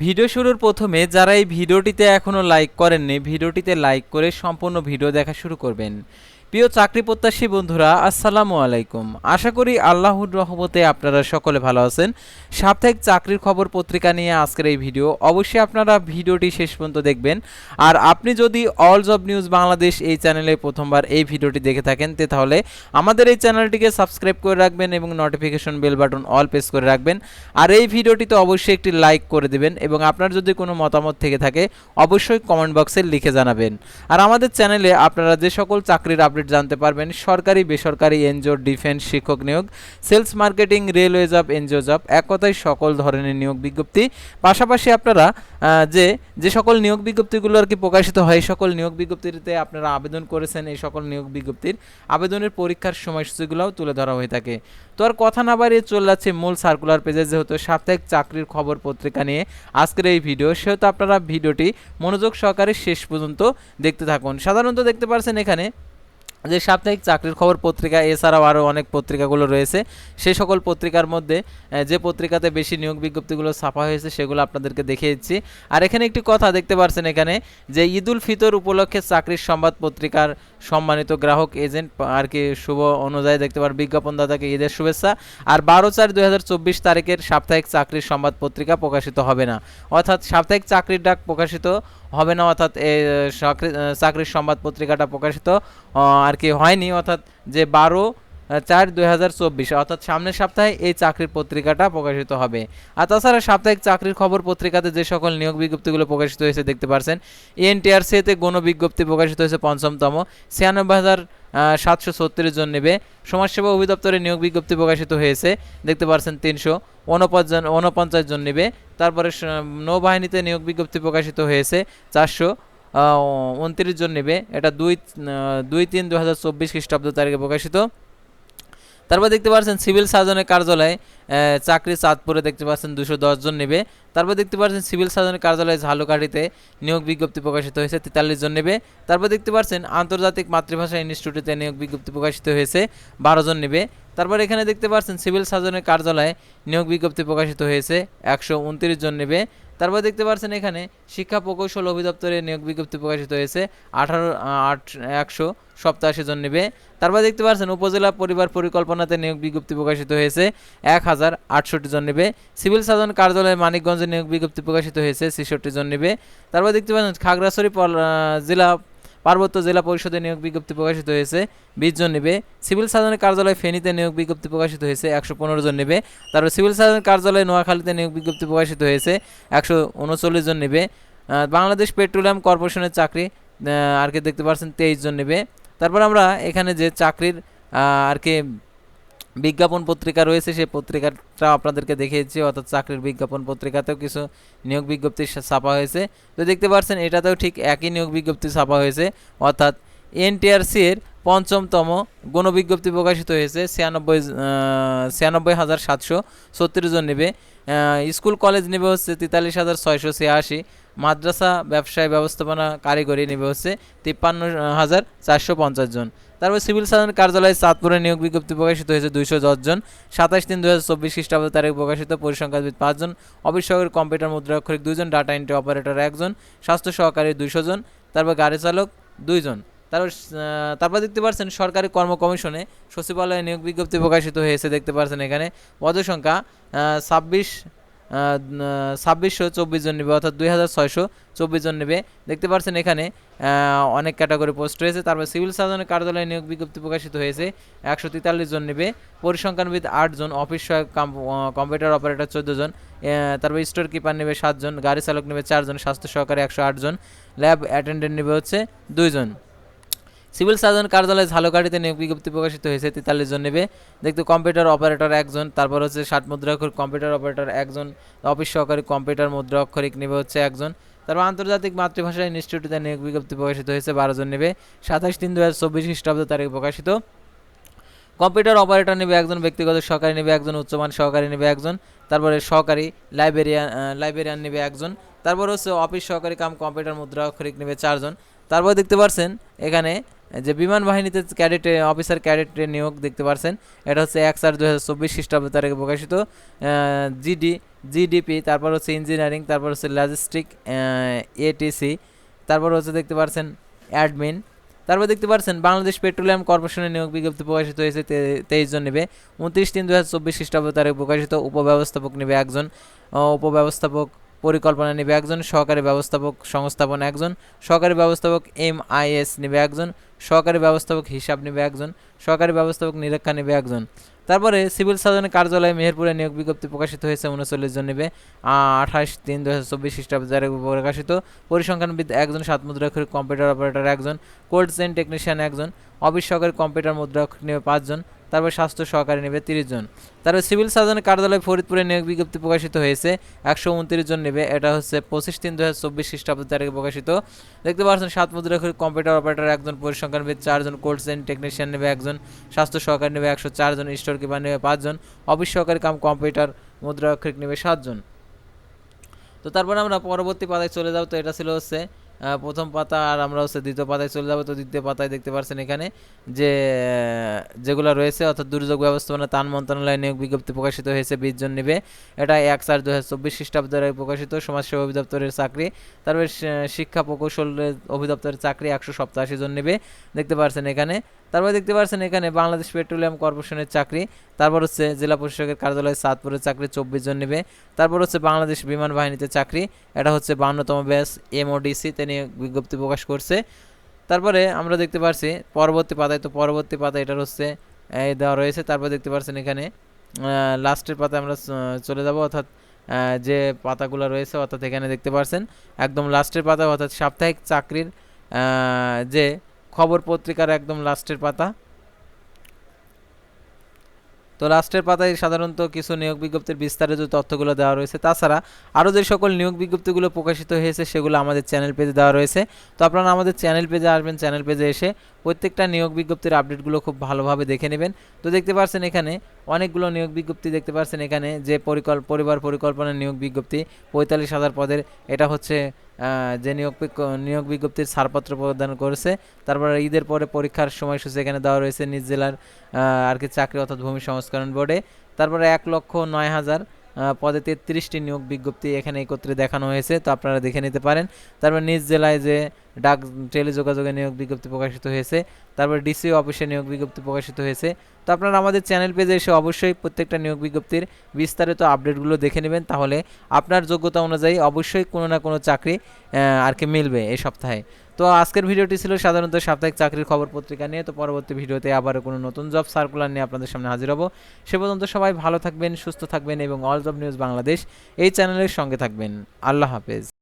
Video শুরুর প্রথমে যারা এই ভিডিওটিতে এখনও লাইক করেননি, ভিডিওটিতে লাইক করে সম্পূর্ণ ভিডিও দেখা শুরু করবেন। প্রিয় চাকরি প্রত্যাশী বন্ধুরা, আসসালামু আলাইকুম। আশা করি আল্লাহর রহমতে আপনারা সকলে ভালো আছেন। সাপ্তাহিক চাকরির খবর পত্রিকা নিয়ে আজকের এই ভিডিও। অবশ্যই আপনারা ভিডিওটি শেষ পর্যন্ত দেখবেন। আর আপনি যদি অল জব নিউজ বাংলাদেশ এই চ্যানেলে প্রথমবার এই ভিডিওটি দেখে থাকেন, তে তাহলে আমাদের এই চ্যানেলটিকে সাবস্ক্রাইব করে রাখবেন এবং notification bell button all press করে রাখবেন। আর এই ভিডিওটিতে অবশ্যই একটি লাইক করে দেবেন এবং আপনার যদি কোনো মতামত থেকে থাকে, অবশ্যই কমেন্ট বক্সে লিখে জানাবেন। আর আমাদের চ্যানেলে আপনারা যে সকল চাকরির আপডেট জানতে পারবেন। সরকারি, বেসরকারি এনজিও, ডিফেন্স, শিক্ষক নিয়োগ, sales marketing, railway job, NGO job এক কথায় সকল ধরনের নিয়োগ বিজ্ঞপ্তি। পাশাপাশি আপনারা যে যে সকল নিয়োগ বিজ্ঞপ্তিগুলো আর কি প্রকাশিত হয় সকল নিয়োগ বিজ্ঞপ্তিতে আপনারা আবেদন করেছেন, এই সকল নিয়োগ বিজ্ঞপ্তির আবেদনের পরীক্ষার সময়সূচিগুলোও তুলে ধরা হয়ে থাকে। তো আর কথা না বাড়িয়ে চলে যাচ্ছে মূল সার্কুলার পেজে যেহেতু সাপ্তাহিক চাকরির খবর পত্রিকা নিয়ে আজকের এই ভিডিও সেহেতু আপনারা ভিডিওটি মনোযোগ সহকারে শেষ পর্যন্ত দেখতে থাকুন। সাধারণত দেখতে পারছেন এখানে যে সাপ্তাহিক চাকরির খবর পত্রিকা, এছাড়াও আরও অনেক পত্রিকাগুলো রয়েছে। সেই সকল পত্রিকার মধ্যে যে পত্রিকাতে বেশি নিয়োগ বিজ্ঞপ্তিগুলো ছাপা হয়েছে সেগুলো আপনাদেরকে দেখিয়ে দিচ্ছি। আর এখানে একটি কথা দেখতে পারছেন এখানে, যে ঈদুল ফিতর উপলক্ষে চাকরির সংবাদ পত্রিকার সম্মানিত গ্রাহক, এজেন্ট আর কি শুভ অনুযায়ী দেখতে পার বিজ্ঞাপনদাতাকে ঈদের শুভেচ্ছা। আর বারো চার দুই তারিখের সাপ্তাহিক চাকরির সংবাদ পত্রিকা প্রকাশিত হবে না। অর্থাৎ সাপ্তাহিক চাকরির ডাক প্রকাশিত হবে না, অর্থাৎ চাকরির সংবাদ পত্রিকাটা প্রকাশিত আর কি হয়নি। অর্থাৎ যে বারো চার দুই হাজার চব্বিশ, অর্থাৎ সামনের সপ্তাহে এই চাকরির পত্রিকাটা প্রকাশিত হবে। আর তাছাড়া সাপ্তাহিক চাকরির খবর পত্রিকাতে যে সকল নিয়োগ বিজ্ঞপ্তিগুলো প্রকাশিত হয়েছে দেখতে পারছেন, এনটিআরসিতে গণ বিজ্ঞপ্তি প্রকাশিত হয়েছে পঞ্চমতম, ছিয়ানব্বই হাজার সাতশো ছত্রিশ জন নেবে। সমাজসেবা অধিদপ্তরে নিয়োগ বিজ্ঞপ্তি প্রকাশিত হয়েছে, দেখতে পারছেন তিনশো উনপঞ্চাশ জন উনপঞ্চাশ জন নেবে। তারপরে নৌবাহিনীতে নিয়োগ বিজ্ঞপ্তি প্রকাশিত হয়েছে, চারশো উনত্রিশ জন নেবে। এটা দুই দুই তিন দু হাজার চব্বিশ খ্রিস্টাব্দ তারিখে প্রকাশিত। তারপর দেখতে পাচ্ছেন, সিভিল সার্জনের কার্যালয়ে চাকরি চাঁদপুরে দেখতে পাচ্ছেন দুশো জন নেবে। তারপর দেখতে পাচ্ছেন, সিভিল সার্জনের কার্যালয়ে ঝালুকাঠিতে নিয়োগ বিজ্ঞপ্তি প্রকাশিত হয়েছে, তেতাল্লিশ জন নেবে। তারপর দেখতে পাচ্ছেন, আন্তর্জাতিক মাতৃভাষা ইনস্টিটিউটে নিয়োগ বিজ্ঞপ্তি প্রকাশিত হয়েছে, বারো জন নেবে। তারপর এখানে দেখতে পাচ্ছেন, সিভিল সার্জনের কার্যালয়ে নিয়োগ বিজ্ঞপ্তি প্রকাশিত হয়েছে, একশো উনত্রিশ জন নেবে। তারপর দেখতে পাচ্ছেন এখানে শিক্ষা প্রকৌশল অধিদপ্তরে নিয়োগ বিজ্ঞপ্তি প্রকাশিত হয়েছে। আঠারো, আট, একশো সপ্তাশি জন নেবে। তারপর দেখতে পাচ্ছেন উপজেলা পরিবার পরিকল্পনাতে নিয়োগ বিজ্ঞপ্তি প্রকাশিত হয়েছে। এক হাজার আটষট্টি জন নেবে। সিভিল সার্জন কার্যালয়ে মানিকগঞ্জে নিয়োগ বিজ্ঞপ্তি প্রকাশিত হয়েছে, ছেষট্টি জন নেবে। তারপর দেখতে পাচ্ছেন খাগড়াছড়ি জেলা পার্বত্য জেলা পরিষদে নিয়োগ বিজ্ঞপ্তি প্রকাশিত হয়েছে। বিশ জন নেবে। সিভিল সার্জনের কার্যালয় ফেনীতে নিয়োগ বিজ্ঞপ্তি প্রকাশিত হয়েছে। একশো পনেরো জন নেবে। তারপর সিভিল সার্জন কার্যালয় নোয়াখালীতে নিয়োগ বিজ্ঞপ্তি প্রকাশিত হয়েছে। একশো উনচল্লিশ জন নেবে। বাংলাদেশ পেট্রোলিয়াম কর্পোরেশনের চাকরি আর কি দেখতে পাচ্ছেন, তেইশ জন নেবে। তারপর আমরা এখানে যে চাকরির আর কি বিজ্ঞাপন পত্রিকা রয়েছে, সেই পত্রিকাটা আপনাদেরকে দেখিয়েছি, অর্থাৎ চাকরির বিজ্ঞাপন পত্রিকাতেও কিছু নিয়োগ বিজ্ঞপ্তি ছাপা হয়েছে। তো দেখতে পাচ্ছেন, এটাতেও ঠিক একই নিয়োগ বিজ্ঞপ্তি ছাপা হয়েছে, অর্থাৎ এনটিআরসি এর পঞ্চমতম গণবিজ্ঞপ্তি প্রকাশিত হয়েছে, ছিয়ানব্বই ছিয়ানব্বই হাজার সাতশো ছত্রিশ জন নেবে। স্কুল কলেজ নেবে হচ্ছে তেতাল্লিশ হাজার ছয়শো ছিয়াশি, মাদ্রাসা ব্যবসায় ব্যবস্থাপনা কারিগরি নেবে হচ্ছে তিপ্পান্ন হাজার চারশো পঞ্চাশ জন। তারপর সিভিল সার্জন কার্যালয়ে চাঁদপুরে নিয়োগ বিজ্ঞপ্তি প্রকাশিত হয়েছে দুইশো দশ জন। সাতাশ তিন দু হাজার চব্বিশ খ্রিস্টাব্দ তারিখ প্রকাশিত পরিসংখ্যানবিদ পাঁচজন সহকারী কম্পিউটার মুদ্রাক্ষরিক দুইজন ডাটা এন্ট্রি অপারেটর একজন স্বাস্থ্য সহকারী দুইশো জন, তারপর গাড়ি চালক দুইজন তারপর তারপর দেখতে পাচ্ছেন সরকারি কর্ম কমিশনে সচিবালয়ে নিয়োগ বিজ্ঞপ্তি প্রকাশিত হয়েছে, দেখতে পাচ্ছেন এখানে। পদসংখ্যা ছাব্বিশ ছাব্বিশশো চব্বিশ জন নেবে, অর্থাৎ দুই হাজার ছয়শো চব্বিশ জন নেবে। দেখতে পাচ্ছেন এখানে অনেক ক্যাটাগরি পোস্ট রয়েছে। তারপর সিভিল সার্জনের কার্যালয়ে নিয়োগ বিজ্ঞপ্তি প্রকাশিত হয়েছে, একশো তেতাল্লিশ জন নেবে। পরিসংখ্যানবিদ আটজন অফিস সহায়ক কাম- কম্পিউটার অপারেটর চোদ্দ জন তারপর স্টোর কিপার নেবে সাতজন গাড়ি চালক নেবে চারজন স্বাস্থ্য সহকারী একশো আটজন ল্যাব অ্যাটেন্ডেন্ট নেবে হচ্ছে দুইজন সিভিল সার্জন কার্যালয়ে ঝালকাঠিতে নিয়োগ বিজ্ঞপ্তি প্রকাশিত হয়েছে, তেতাল্লিশ জন নেবে। দেখতে কম্পিউটার অপারেটর একজন, তারপর হচ্ছে ষাট মুদ্রা অক্ষরিক কম্পিউটার অপারেটর একজন, অফিস সহকারী কম্পিউটার মুদ্রা অক্ষরিক নেবে হচ্ছে একজন। তারপর আন্তর্জাতিক মাতৃভাষা ইনস্টিটিউটে নিয়োগ বিজ্ঞপ্তি প্রকাশিত হয়েছে, বারো জন নেবে। সাতাশ তিন দু হাজার চব্বিশ খ্রিস্টাব্দ তারিখ প্রকাশিত। কম্পিউটার অপারেটর নেবে একজন, ব্যক্তিগত সহকারী নেবে একজন, উচ্চমান সহকারী নেবে একজন, তারপরে সহকারী লাইব্রেরিয়ান লাইব্রেরিয়ান নেবে একজন, তারপর হচ্ছে অফিস সহকারী কাম কম্পিউটার মুদ্রা অক্ষরিক নেবে চারজন। তারপর দেখতে পারছেন এখানে যে বিমান বাহিনীতে ক্যাডেটে, অফিসার ক্যাডেটের নিয়োগ দেখতে পারছেন। এটা হচ্ছে এক চার দু হাজার চব্বিশ খ্রিস্টাব্দ তারিখে প্রকাশিত। জিডি, জিডিপি, তারপর হচ্ছে ইঞ্জিনিয়ারিং, তারপর হচ্ছে লজিস্টিক এটিসি তারপর হচ্ছে দেখতে পারছেন অ্যাডমিন তারপর দেখতে পারছেন বাংলাদেশ পেট্রোলিয়াম কর্পোরেশনের নিয়োগ বিজ্ঞপ্তি প্রকাশিত হয়েছে তেইশ জন নেবে। উনত্রিশ তিন দু হাজার চব্বিশ খ্রিস্টাব্দ তারিখে প্রকাশিত উপব্যবস্থাপক নেবে একজন। উপব্যবস্থাপক পরিকল্পনা নেবে একজন, সহকারী ব্যবস্থাপক সংস্থাপন একজন, সহকারী ব্যবস্থাপক এম আই এস নেবে একজন, সহকারী ব্যবস্থাপক হিসাব নেবে একজন, সহকারী ব্যবস্থাপক নিরীক্ষা নেবে একজন। তারপরে সিভিল সার্জনের কার্যালয়ে মেহেরপুরে নিয়োগ বিজ্ঞপ্তি প্রকাশিত হয়েছে, উনচল্লিশ জন নেবে। আঠাশ তিন দু হাজার চব্বিশ খ্রিস্টাব্দ প্রকাশিত। পরিসংখ্যানবিদ একজন, সাত মুদ্রাক্ষরিক কম্পিউটার অপারেটর একজন কোল্ড চেন টেকনিশিয়ান একজন, অফিস সহকারী কম্পিউটার মুদ্রাক্ষরিক নেবে পাঁচজন তারপর স্বাস্থ্য সহকারী নেবে তিরিশ জন। তারপর সিভিল সার্জন কার্যালয় ফরিদপুরে নিয়োগ বিজ্ঞপ্তি প্রকাশিত হয়েছে, একশো উনত্রিশ জন নেবে। এটা হচ্ছে পঁচিশ তিন দু হাজার চব্বিশ খ্রিস্টাব্দ তারিখে প্রকাশিত। দেখতে পাচ্ছেন, সাত মুদ্রাক্ষরিক কম্পিউটার অপারেটর একজন, পরিসংখ্যান পরিসংখ্যানবিদ চারজন কোল্ড চেন টেকনিশিয়ান নেবে একজন, স্বাস্থ্য সহকারী নেবে একশো চারজন স্টোর কিপার নেবে পাঁচজন অফিস সহকারী কাম কম্পিউটার মুদ্রাক্ষরিক নেবে সাতজন তো তারপরে আমরা পরবর্তী পাতায় চলে যাব। তো এটা ছিল হচ্ছে প্রথম পাতা আর আমরা হচ্ছে দ্বিতীয় পাতায় চলে যাব। তো দ্বিতীয় পাতায় দেখতে পাচ্ছেন এখানে যে যেগুলো রয়েছে, অর্থাৎ দুর্যোগ ব্যবস্থাপনা তান মন্ত্রণালয় নিয়োগ বিজ্ঞপ্তি প্রকাশিত হয়েছে বিশ জন নেবে। এটা এক চার দু হাজার চব্বিশ খ্রিস্টাব্দের প্রকাশিত সমাজসেবা অধিদপ্তরের চাকরি। তারপরে শিক্ষা প্রকৌশল অধিদপ্তরের চাকরি একশো সপ্তাশি জন নেবে। দেখতে পাচ্ছেন এখানে। তারপরে দেখতে পাচ্ছেন এখানে বাংলাদেশ পেট্রোলিয়াম কর্পোরেশনের চাকরি, তারপর হচ্ছে জেলা প্রশাসকের কার্যালয় সাতপুরের চাকরি, চব্বিশ জন নেবে। তারপর হচ্ছে বাংলাদেশ বিমান বাহিনীতে চাকরি, এটা হচ্ছে বান্নতম ব্যাস এমওডিসি, তে নিয়ে বিজ্ঞপ্তি প্রকাশ করছে। তারপরে আমরা দেখতে পাচ্ছি পরবর্তী পাতায়, তো পরবর্তী পাতায় এটার হচ্ছে দেওয়া রয়েছে। তারপর দেখতে পাচ্ছেন এখানে লাস্টের পাতায় আমরা চলে যাব, অর্থাৎ যে পাতাগুলো রয়েছে, অর্থাৎ এখানে দেখতে পাচ্ছেন একদম লাস্টের পাতা অর্থাৎ সাপ্তাহিক চাকরির যে খবর পত্রিকার একদম লাস্টের পাতা। তো লাস্টের পাতায় সাধারণত কিছু নিয়োগ বিজ্ঞপ্তির বিস্তারিত তথ্যগুলো দেওয়া রয়েছে। তাছাড়া আরও যে সকল নিয়োগ বিজ্ঞপ্তিগুলো প্রকাশিত হয়েছে, সেগুলো আমাদের চ্যানেল পেজে দেওয়া রয়েছে। তো আপনারা আমাদের চ্যানেল পেজে আসবেন, চ্যানেল পেজে এসে প্রত্যেকটা নিয়োগ বিজ্ঞপ্তির আপডেটগুলো খুব ভালোভাবে দেখে নেবেন। তো দেখতে পাচ্ছেন এখানে অনেকগুলো নিয়োগ বিজ্ঞপ্তি, দেখতে পাচ্ছেন এখানে যে পরিকল্প পরিবার পরিকল্পনা নিয়োগ বিজ্ঞপ্তি, পঁয়তাল্লিশ হাজার পদের, এটা হচ্ছে যে নিয়োগ নিয়োগ বিজ্ঞপ্তির ছাড়পত্র প্রদান করেছে, তারপরে ঈদের পরে পরীক্ষার সময়সূচি এখানে দেওয়া রয়েছে নিজ জেলার আর কি চাকরি অর্থাৎ ভূমি সংস্করণ বোর্ডে। তারপরে এক লক্ষ নয় হাজার পদে তেত্রিশটি নিয়োগ বিজ্ঞপ্তি এখানে একত্রে দেখানো হয়েছে, তো আপনারা দেখে নিতে পারেন। তারপর নিজ জেলায় যে ডাক, টেলিযোগাযোগে নিয়োগ বিজ্ঞপ্তি প্রকাশিত হয়েছে, তারপর ডিসি অফিসে নিয়োগ বিজ্ঞপ্তি প্রকাশিত হয়েছে। তো আপনারা আমাদের চ্যানেল পেজে এসে অবশ্যই প্রত্যেকটা নিয়োগ বিজ্ঞপ্তির বিস্তারিত আপডেটগুলো দেখে নেবেন, তাহলে আপনার যোগ্যতা অনুযায়ী অবশ্যই কোনো না কোনো চাকরি আর কি মিলবে এই সপ্তাহে। তো আজকের ভিডিওটি ছিল সাধারণত সাপ্তাহিক চাকরির খবর পত্রিকা নিয়ে, তো পরবর্তী ভিডিওতে আবারও কোনো নতুন জব সার্কুলার নিয়ে আপনাদের সামনে হাজির হব। সে পর্যন্ত সবাই ভালো থাকবেন, সুস্থ থাকবেন এবং অল জব নিউজ বাংলাদেশ এই চ্যানেলের সঙ্গে থাকবেন। আল্লাহ হাফেজ।